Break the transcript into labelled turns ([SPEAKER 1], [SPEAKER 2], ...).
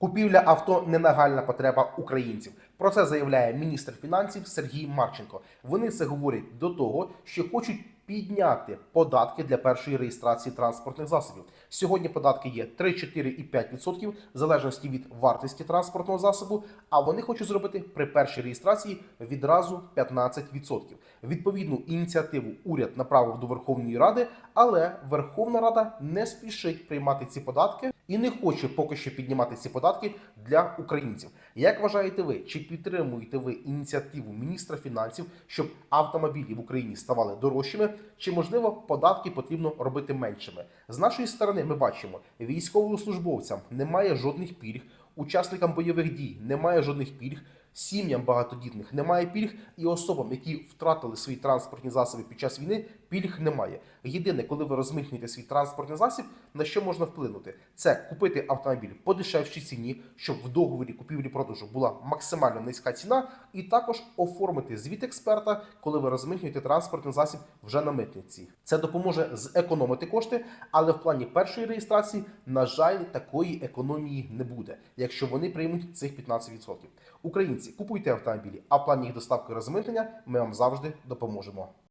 [SPEAKER 1] Купівля авто не нагальна потреба українців. Про це заявляє міністр фінансів Сергій Марченко. Вони це говорять до того, що хочуть підняти податки для першої реєстрації транспортних засобів. Сьогодні податки є 3, 4 і 5% в залежності від вартості транспортного засобу. А вони хочуть зробити при першій реєстрації відразу 15%. Відповідну ініціативу уряд направив до Верховної Ради, але Верховна Рада не спішить приймати ці податки і не хоче поки що піднімати ці податки для українців. Як вважаєте ви, чи підтримуєте ви ініціативу міністра фінансів, щоб автомобілі в Україні ставали дорожчими, чи можливо податки потрібно робити меншими? З нашої сторони ми бачимо, військовослужбовцям немає жодних пільг, учасникам бойових дій немає жодних пільг. Сім'ям багатодітних немає пільг, і особам, які втратили свої транспортні засоби під час війни, пільг немає. Єдине, коли ви розмитнюєте свій транспортний засіб, на що можна вплинути, це купити автомобіль по дешевшій ціні, щоб в договорі купівлі-продажу була максимально низька ціна, і також оформити звіт експерта, коли ви розмитнюєте транспортний засіб вже на митниці. Це допоможе зекономити кошти, але в плані першої реєстрації, на жаль, такої економії не буде, якщо вони приймуть цих 15%. Українці, купуйте автомобілі, а в плані їх доставки і розмитнення ми вам завжди допоможемо.